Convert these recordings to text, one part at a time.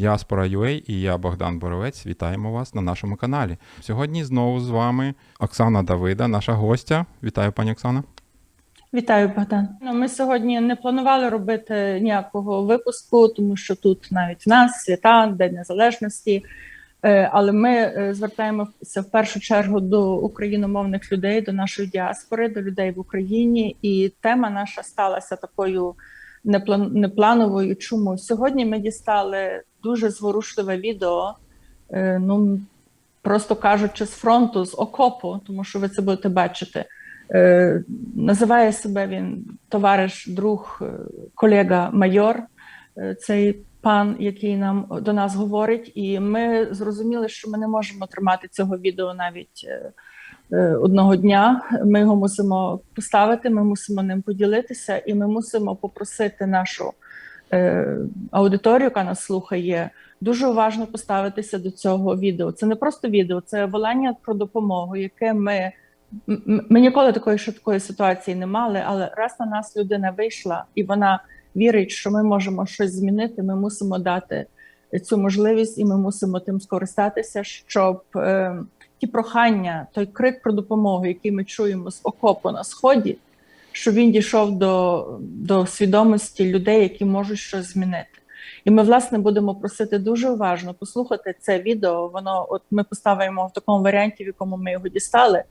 Діаспора UA і я, Богдан Боровець, вітаємо вас на нашому каналі. Сьогодні знову з вами Оксана Давида, наша гостя. Вітаю, пані Оксана. Вітаю, Богдан. Ну, ми сьогодні не планували робити ніякого випуску, тому що тут навіть в нас свята, День Незалежності. Е, Але ми е, звертаємося в першу чергу до україномовних людей, до нашої діаспори, до людей в Україні. І тема наша сталася такою неплановою. Чому сьогодні ми дістали дуже зворушливе відео. е, Ну просто кажучи, з фронту, з окопу, тому що ви це будете бачити. Е, Називає себе він товариш, друг, е, колега майор, цей пан, який нам до нас говорить, і ми зрозуміли, що ми не можемо тримати цього відео навіть одного дня. Ми його мусимо поставити, ми мусимо ним поділитися, і ми мусимо попросити нашу аудиторію, яка нас слухає, дуже уважно поставитися до цього відео. Це не просто відео, це волання про допомогу, яке ми. Ми ніколи такої такої ситуації не мали, але раз на нас людина вийшла і вона вірить, що ми можемо щось змінити, ми мусимо дати цю можливість, і ми мусимо тим скористатися, щоб е, ті прохання, той крик про допомогу, який ми чуємо з окопу на сході, щоб він дійшов до, до свідомості людей, які можуть щось змінити. І ми, власне, будемо просити дуже уважно послухати це відео. Воно, от ми поставимо в такому варіанті, в якому ми його дістали.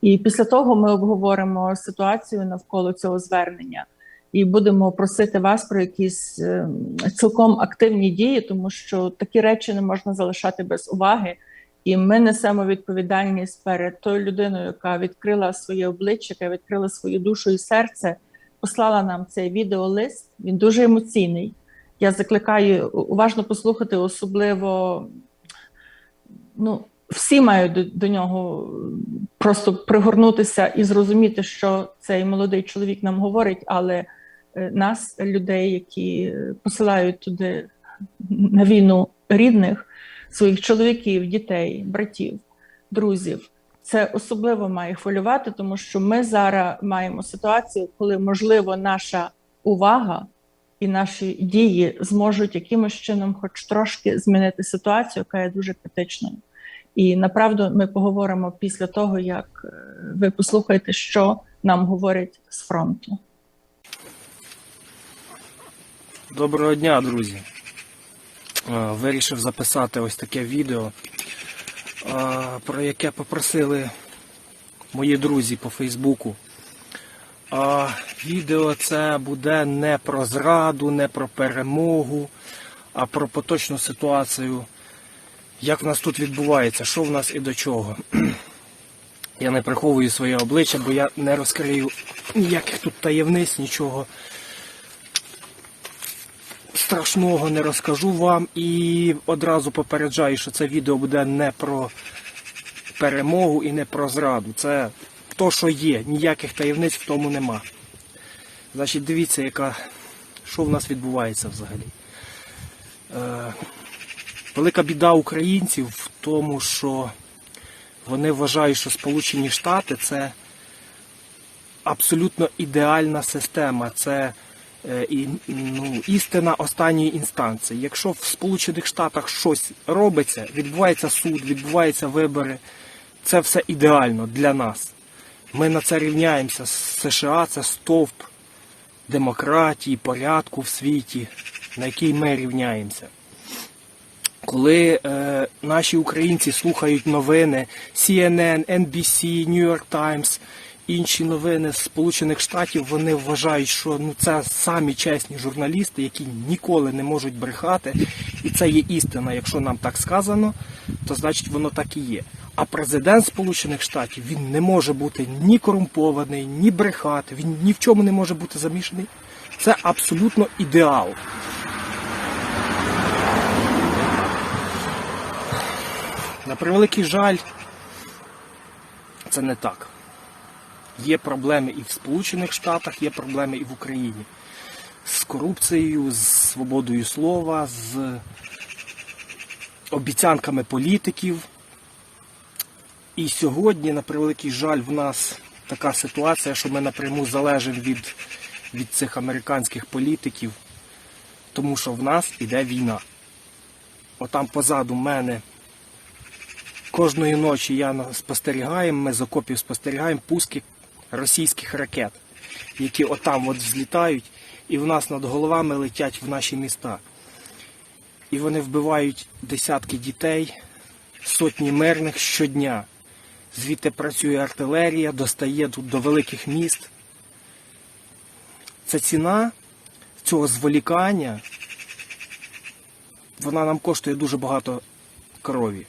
І після того ми обговоримо ситуацію навколо цього звернення і будемо просити вас про якісь е, цілком активні дії, тому що такі речі не можна залишати без уваги. І ми несемо відповідальність перед тою людиною, яка відкрила своє обличчя, яка відкрила свою душу і серце, послала нам цей відеолист. Він дуже емоційний. Я закликаю уважно послухати, особливо ну, всі мають до, до нього просто пригорнутися і зрозуміти, що цей молодий чоловік нам говорить, але е, нас, людей, які е, посилають туди на війну рідних, своїх чоловіків, дітей, братів, друзів. Це особливо має хвилювати, тому що ми зараз маємо ситуацію, коли можливо наша увага і наші дії зможуть якимось чином, хоч трошки, змінити ситуацію, яка є дуже критичною. І направду ми поговоримо після того, як е, ви послухаєте, що нам говорять з фронту. Доброго дня, друзі. Е, Вирішив записати ось таке відео, е, про яке попросили мої друзі по Фейсбуку. Відео це буде не про зраду, не про перемогу, а про поточну ситуацію, як в нас тут відбувається, що в нас і до чого. Я не приховую своє обличчя, бо я не розкрию ніяких тут таємниць, нічого страшного не розкажу вам і одразу попереджаю, що це відео буде не про перемогу і не про зраду. Це то, що є, ніяких таємниць в тому нема. Значить, дивіться, яка, що в нас відбувається взагалі. Е, велика біда українців в тому, що вони вважають, що Сполучені Штати це абсолютно ідеальна система. Це і, ну, істина останньої інстанції. Якщо в Сполучених Штатах щось робиться, відбувається суд, відбуваються вибори, це все ідеально для нас. Ми на це рівняємося США, це стовп демократії, порядку в світі, на який ми рівняємося. Коли е, наші українці слухають новини CNN, NBC, New York Times, інші новини Сполучених Штатів, вони вважають, що ну це самі чесні журналісти, які ніколи не можуть брехати, і це є істина. Якщо нам так сказано, то значить воно так і є. А президент Сполучених Штатів він не може бути ні корумпований, ні брехати, він ні в чому не може бути замішаний. Це абсолютно ідеал. На превеликий жаль, це не так. Є проблеми і в Сполучених Штатах, є проблеми і в Україні. З корупцією, з свободою слова, з обіцянками політиків. І сьогодні, на превеликий жаль, в нас така ситуація, що ми напряму залежимо від, від цих американських політиків, тому що в нас іде війна. отам позаду мене. Кожної ночі я спостерігаю, ми з окопів спостерігаємо пуски російських ракет, які отам от взлітають і в нас над головами летять в наші міста. І вони вбивають десятки дітей, сотні мирних щодня. Звідти працює артилерія, достає тут до великих міст. Це ціна цього зволікання, вона нам коштує дуже багато крові.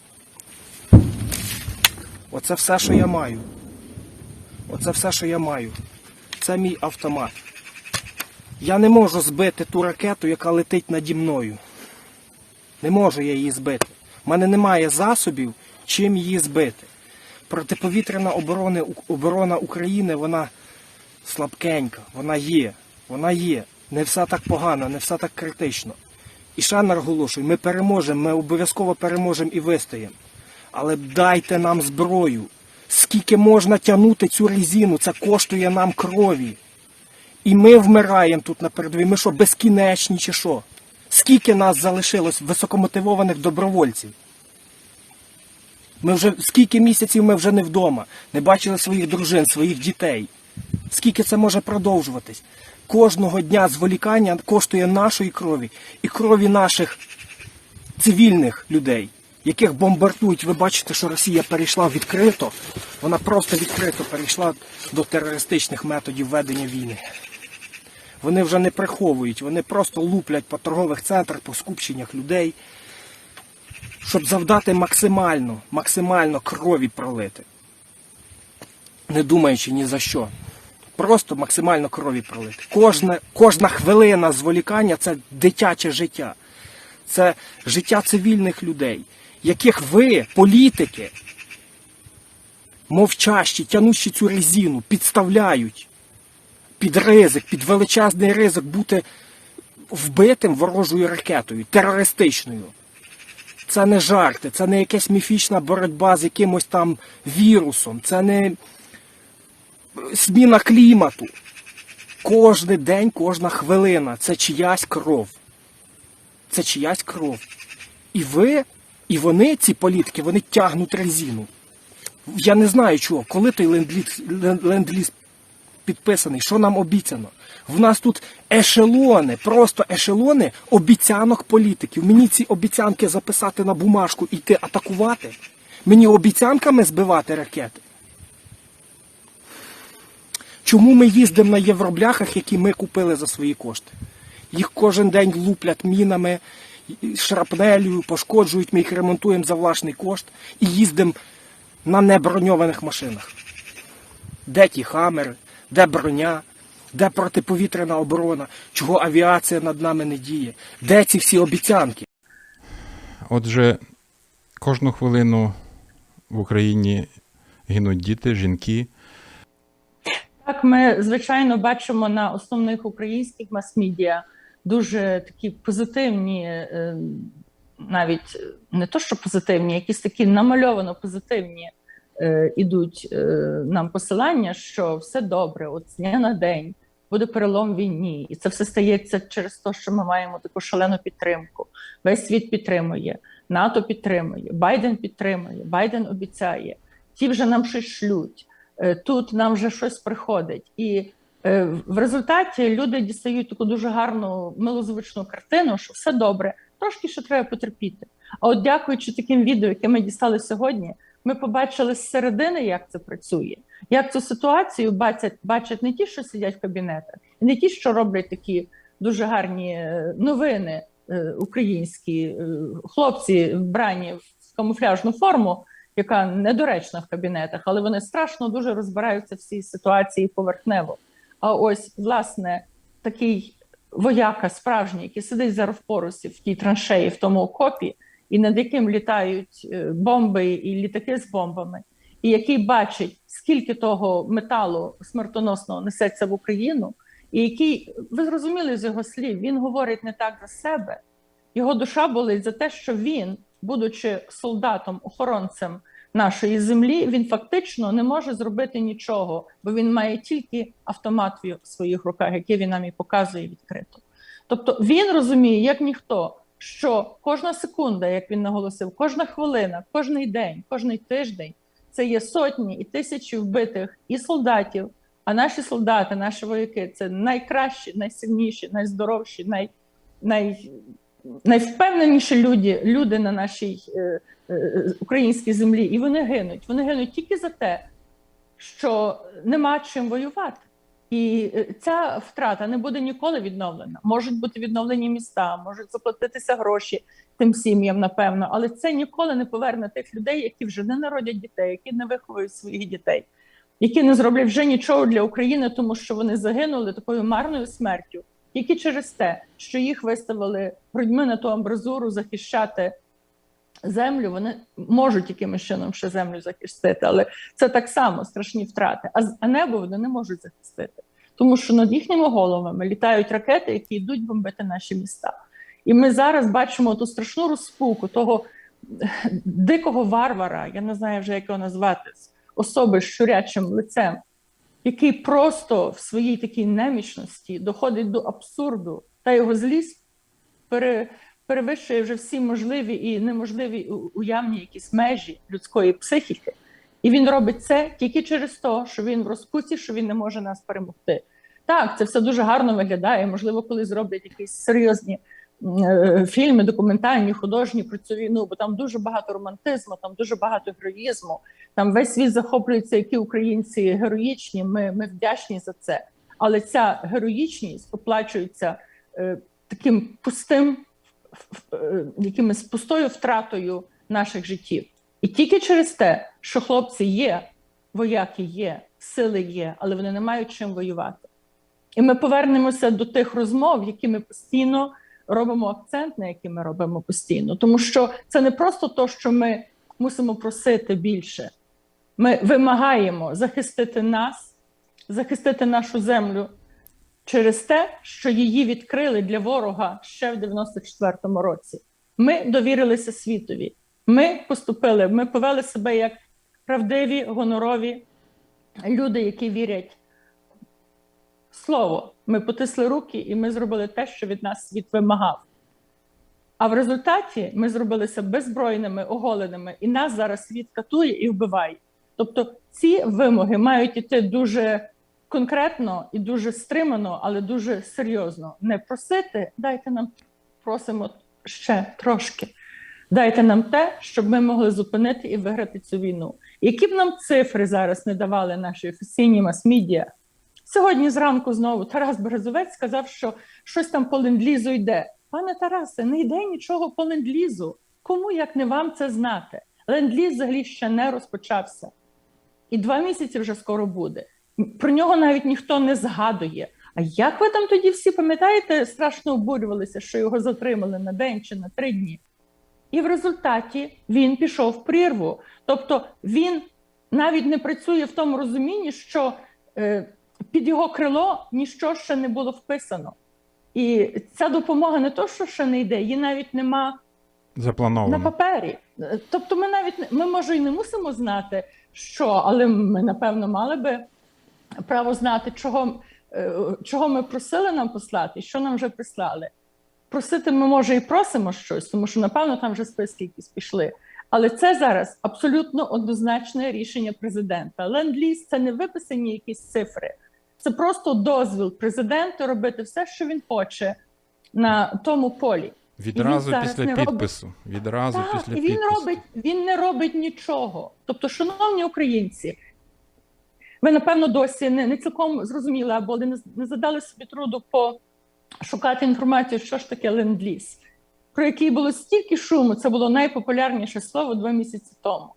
Оце все, що я маю. Оце все, що я маю. Це мій автомат. Я не можу збити ту ракету, яка летить наді мною. Не можу я її збити. У мене немає засобів, чим її збити. Протиповітряна оборона, оборона України, вона слабкенька, вона є. Вона є. Не все так погано, не все так критично. І ще наголошую, ми переможемо, ми обов'язково переможемо і вистоїмо. Але дайте нам зброю. Скільки можна тягнути цю резину, це коштує нам крові. І ми вмираємо тут на передовій. Ми що, безкінечні чи що? Скільки нас залишилось високомотивованих добровольців? Ми вже скільки місяців ми вже не вдома, не бачили своїх дружин, своїх дітей. Скільки це може продовжуватись? Кожного дня зволікання коштує нашої крові і крові наших цивільних людей, яких бомбардують. Ви бачите, що Росія перейшла відкрито. Вона просто відкрито перейшла до терористичних методів ведення війни. Вони вже не приховують, вони просто луплять по торгових центрах, по скупченнях людей, щоб завдати максимально, максимально крові пролити. Не думаючи ні за що. Просто максимально крові пролити. Кожна, кожна хвилина зволікання це дитяче життя. Це життя цивільних людей, яких ви, політики, мовчащі, тянущі цю резину, підставляють під ризик, під величезний ризик бути вбитим ворожою ракетою, терористичною. Це не жарти, це не якась міфічна боротьба з якимось там вірусом, це не зміна клімату. Кожний день, кожна хвилина це чиясь кров. Це чиясь кров. І ви, і вони, ці політики, вони тягнуть резину. Я не знаю чого, коли той ленд-ліз, підписаний, що нам обіцяно. В нас тут ешелони, просто ешелони обіцянок політиків. Мені ці обіцянки записати на бумажку і йти атакувати. Мені обіцянками збивати ракети. Чому ми їздимо на євробляхах, які ми купили за свої кошти? Їх кожен день луплять мінами, шрапнелью, пошкоджують, ми їх ремонтуємо за власний кошт і їздимо на неброньованих машинах. Де ті хамери, де броня, де протиповітряна оборона, чого авіація над нами не діє, де ці всі обіцянки? Отже, кожну хвилину в Україні гинуть діти, жінки. Так, ми звичайно бачимо на основних українських мас-медіа дуже такі позитивні, е, навіть не то, що позитивні, якісь такі намальовано позитивні е, ідуть е, нам посилання, що все добре, от з дня на день буде перелом війні, і це все стається через те, що ми маємо таку шалену підтримку. Весь світ підтримує, НАТО підтримує, Байден підтримує, Байден обіцяє. Ті вже нам щось шлють. Тут нам вже щось приходить, і в результаті люди дістають таку дуже гарну милозвучну картину, що все добре, трошки ще треба потерпіти. А от дякуючи таким відео, яке ми дістали сьогодні, ми побачили зсередини, як це працює, як цю ситуацію бачать, бачать не ті, що сидять в кабінетах, і не ті, що роблять такі дуже гарні е, новини е, українські, е, хлопці вбрані в камуфляжну форму, яка недоречна в кабінетах, але вони страшно дуже розбираються в цій ситуації поверхнево. А ось, власне, такий вояка справжній, який сидить зараз в порусі в тій траншеї, в тому окопі, і над яким літають е, бомби і літаки з бомбами, і який бачить, скільки того металу смертоносного несеться в Україну, і який, ви зрозуміли з його слів, він говорить не так за себе. Його душа болить за те, що він, будучи солдатом, охоронцем нашої землі, він фактично не може зробити нічого, бо він має тільки автомат в своїх руках, який він нам і показує відкрито. Тобто він розуміє, як ніхто, що кожна секунда, як він наголосив, кожна хвилина, кожний день, кожний тиждень це є сотні і тисячі вбитих і солдатів. А наші солдати, наші вояки це найкращі, найсильніші, найздоровші, най, най, найвпевненіші люди, люди на нашій е, е, українській землі. І вони гинуть. Вони гинуть тільки за те, що нема чим воювати. І е, ця втрата не буде ніколи відновлена. Можуть бути відновлені міста, можуть заплатитися гроші тим сім'ям, напевно, але це ніколи не поверне тих людей, які вже не народять дітей, які не виховують своїх дітей, які не зроблять вже нічого для України, тому що вони загинули такою марною смертю, тільки через те, що їх виставили грудьми на ту амбразуру захищати землю. Вони можуть якимось чином ще землю захистити, але це так само страшні втрати. А, а небо вони не можуть захистити, тому що над їхніми головами літають ракети, які йдуть бомбити наші міста. І ми зараз бачимо ту страшну розпуку того дикого варвара, я не знаю вже як його назвати, особи з щурячим лицем, який просто в своїй такій немічності доходить до абсурду, та його злість пере, перевищує вже всі можливі і неможливі уявні якісь межі людської психіки. І він робить це тільки через те, що він в розпусті, що він не може нас перемогти. Так, це все дуже гарно виглядає. Можливо, коли зроблять якісь серйозні фільми, документальні, художні про цю війну, бо там дуже багато романтизму, там дуже багато героїзму. Там весь світ захоплюється, які українці героїчні. Ми, ми вдячні за це. Але ця героїчність оплачується е, таким пустим, е, якимось пустою втратою наших життів. І тільки через те, що хлопці є, вояки є, сили є, але вони не мають чим воювати. І ми повернемося до тих розмов, які ми постійно робимо акцент, на які ми робимо постійно. Тому що це не просто то, що ми мусимо просити більше. Ми вимагаємо захистити нас, захистити нашу землю через те, що її відкрили для ворога ще в 94-му році. Ми довірилися світові. Ми поступили, ми повели себе як правдиві, гонорові люди, які вірять слово. Ми потисли руки і ми зробили те, що від нас світ вимагав. А в результаті ми зробилися беззбройними, оголеними, і нас зараз світ катує і вбиває. Тобто ці вимоги мають іти дуже конкретно і дуже стримано, але дуже серйозно. Не просити, дайте нам, просимо ще трошки. Дайте нам те, щоб ми могли зупинити і виграти цю війну. Які б нам цифри зараз не давали наші офіційні мас-медіа, Сьогодні зранку знову Тарас Березовець сказав, що щось там по ленд-лізу йде. Пане Тарасе, не йде нічого по ленд-лізу. Кому як не вам це знати? Ленд-ліз взагалі ще не розпочався. І два місяці вже скоро буде. Про нього навіть ніхто не згадує. А як ви там тоді всі пам'ятаєте, страшно обурювалися, що його затримали на день чи на три дні? І в результаті він пішов в прірву. Тобто він навіть не працює в тому розумінні, що е, під його крило ніщо ще не було вписано. І ця допомога не то, що ще не йде, її навіть нема на папері. Тобто, ми навіть ми може і не мусимо знати, що, але ми напевно мали би право знати, чого, е, чого ми просили нам послати, і що нам вже прислали. Просити ми може і просимо щось, тому що напевно там вже списки якісь пішли. Але це зараз абсолютно однозначне рішення президента. Ленд-ліз це не виписані якісь цифри, це просто дозвіл президенту робити все, що він хоче на тому полі. Відразу після не робить. підпису. Відразу Так, після і він підпису. робить, він не робить нічого. Тобто, шановні українці, ви напевно досі не, не цілком зрозуміли або не, не задали собі труду пошукати інформацію, що ж таке ленд-ліз, про який було стільки шуму. Це було найпопулярніше слово два місяці тому.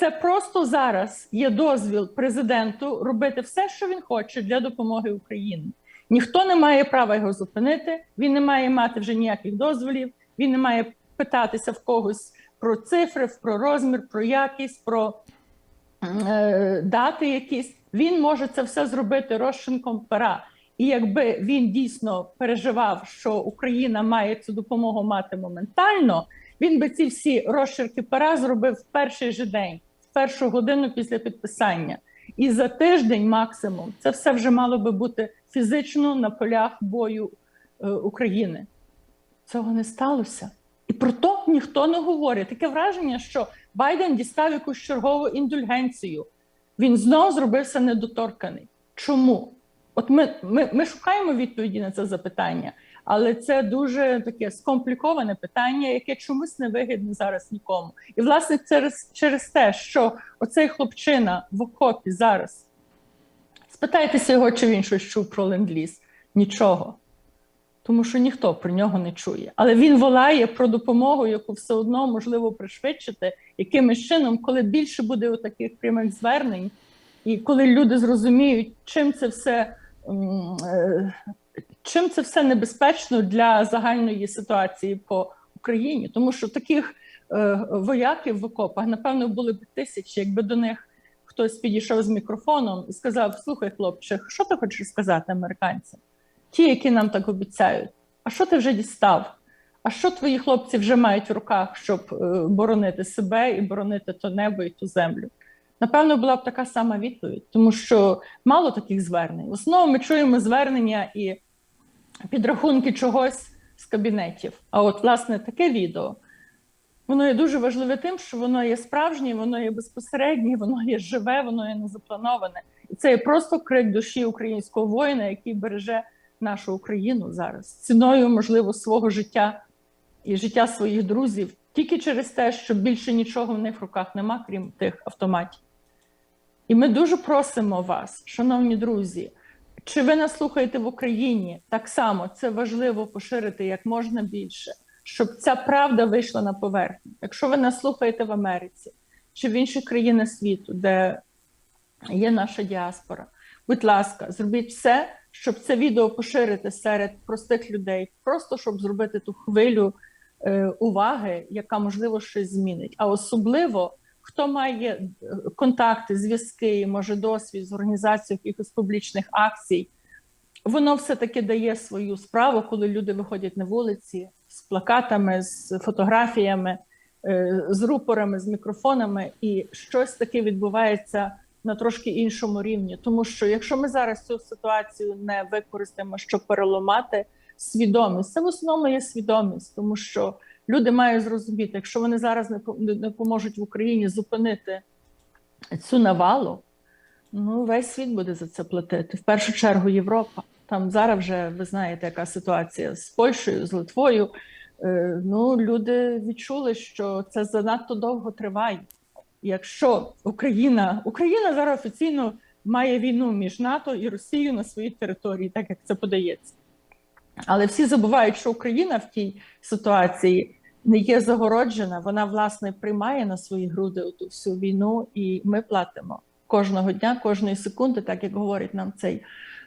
Це просто зараз є дозвіл президенту робити все, що він хоче для допомоги Україні. Ніхто не має права його зупинити. Він не має мати вже ніяких дозволів. Він не має питатися в когось про цифри, про розмір, про якість, про е, дати якісь. Він може це все зробити розчинком пера. І якби він дійсно переживав, що Україна має цю допомогу мати моментально, він би ці всі розчерки пера зробив в перший же день, першу годину після підписання. І за тиждень максимум це все вже мало би бути фізично на полях бою е, України. Цього не сталося. І про то ніхто не говорить. Таке враження, що Байден дістав якусь чергову індульгенцію. Він знов зробився недоторканий. Чому? От ми, ми, ми шукаємо відповіді на це запитання, але це дуже таке скомпліковане питання, яке чомусь не вигідне зараз нікому. І власне через, через те, що оцей хлопчина в окопі зараз. Спитайтеся його, чи він щось чув про ленд-ліз. Нічого. Тому що ніхто про нього не чує. Але він волає про допомогу, яку все одно можливо пришвидшити якимось чином, коли більше буде таких прямих звернень, і коли люди зрозуміють, чим це все. Чим це все небезпечно для загальної ситуації по Україні? Тому що таких е, вояків в окопах, напевно, були б тисячі, якби до них хтось підійшов з мікрофоном і сказав: Слухай, хлопче, що ти хочеш сказати американцям? Ті, які нам так обіцяють. А що ти вже дістав? А що твої хлопці вже мають в руках, щоб е, боронити себе і боронити то небо і ту землю? Напевно, була б така сама відповідь, тому що мало таких звернень. В основному ми чуємо звернення і підрахунки чогось з кабінетів. А от, власне, таке відео. Воно є дуже важливе тим, що воно є справжнє, воно є безпосереднє, воно є живе, воно є незаплановане. І це є просто крик душі українського воїна, який береже нашу Україну зараз ціною, можливо, свого життя і життя своїх друзів, тільки через те, що більше нічого в них в руках нема, крім тих автоматів. І ми дуже просимо вас, шановні друзі, чи ви нас слухаєте в Україні? Так само це важливо поширити як можна більше, щоб ця правда вийшла на поверхню. Якщо ви нас слухаєте в Америці чи в інших країнах світу, де є наша діаспора, будь ласка, зробіть все, щоб це відео поширити серед простих людей, просто щоб зробити ту хвилю е, уваги, яка можливо щось змінить. А особливо хто має е, контакти, зв'язки, може досвід з організацією якихось публічних акцій, воно все-таки дає свою справу, коли люди виходять на вулиці з плакатами, з фотографіями, е, з рупорами, з мікрофонами, і щось таке відбувається на трошки іншому рівні. Тому що якщо ми зараз цю ситуацію не використаємо, щоб переламати свідомість, це в основному є свідомість, тому що люди мають зрозуміти, якщо вони зараз не по- не не поможуть в Україні зупинити цю навалу, ну весь світ буде за це платити. В першу чергу Європа. Там зараз вже ви знаєте, яка ситуація з Польщею, з Литвою. Е, Ну, люди відчули, що це занадто довго триває. Якщо Україна, Україна зараз офіційно має війну між НАТО і Росією на своїй території, так як це подається. Але всі забувають, що Україна в тій ситуації не є загороджена. Вона власне приймає на свої груди ту всю війну, і ми платимо кожного дня, кожної секунди, так як говорить нам цей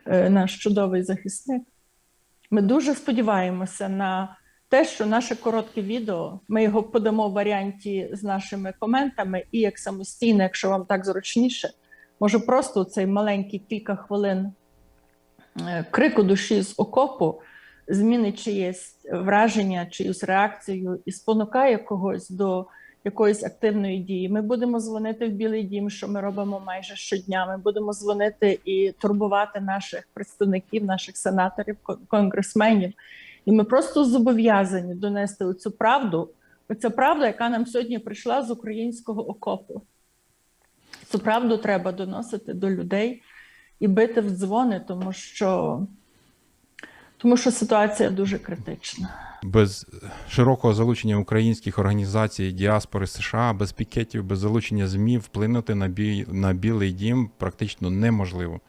е, наш чудовий захисник. Ми дуже сподіваємося на те, що наше коротке відео, ми його подамо в варіанті з нашими коментами і як самостійне, якщо вам так зручніше, може просто цей маленький кілька хвилин е, крику душі з окопу змінить чиєсь враження, чиюсь реакцію і спонукає когось до якоїсь активної дії. Ми будемо дзвонити в Білий Дім, що ми робимо майже щодня. Ми будемо дзвонити і турбувати наших представників, наших сенаторів, конгресменів. І ми просто зобов'язані донести оцю правду. Оця правда, яка нам сьогодні прийшла з українського окопу. Цю правду треба доносити до людей і бити в дзвони, тому що, тому що ситуація дуже критична. Без широкого залучення українських організацій діаспори США, без пікетів, без залучення ЗМІ вплинути на, бій, на Білий дім практично неможливо.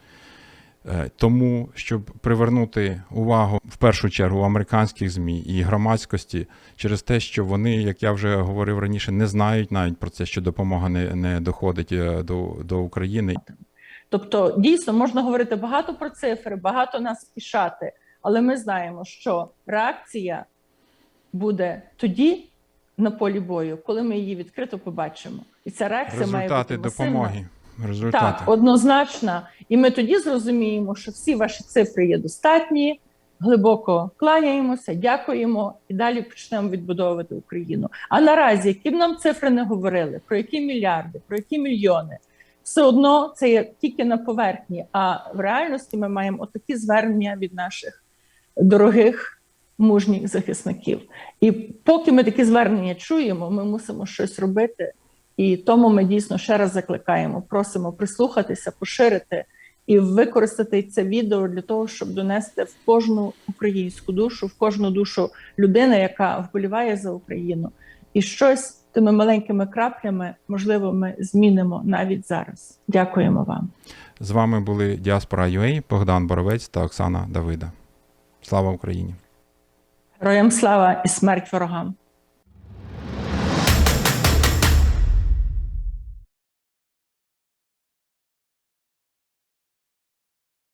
Е, Тому, щоб привернути увагу в першу чергу американських ЗМІ і громадськості через те, що вони, як я вже говорив раніше, не знають навіть про це, що допомога не, не доходить е, до, до України. Тобто, дійсно можна говорити багато про цифри, багато нас пішати, але ми знаємо, що реакція буде тоді на полі бою, коли ми її відкрито побачимо, і ця реакція має Результати бути масивна. допомоги. Результати. Так, однозначно. І ми тоді зрозуміємо, що всі ваші цифри є достатні. Глибоко кланяємося, дякуємо і далі почнемо відбудовувати Україну. А наразі, які б нам цифри не говорили, про які мільярди, про які мільйони, все одно це є тільки на поверхні. А в реальності ми маємо отакі звернення від наших дорогих мужніх захисників. І поки ми такі звернення чуємо, ми мусимо щось робити. І тому ми дійсно ще раз закликаємо, просимо прислухатися, поширити і використати це відео для того, щоб донести в кожну українську душу, в кожну душу людини, яка вболіває за Україну, і щось тими маленькими краплями, можливо, ми змінимо навіть зараз. Дякуємо вам. З вами були Діаспора UA, Богдан Боровець та Оксана Давида. Слава Україні! Героям слава і смерть ворогам.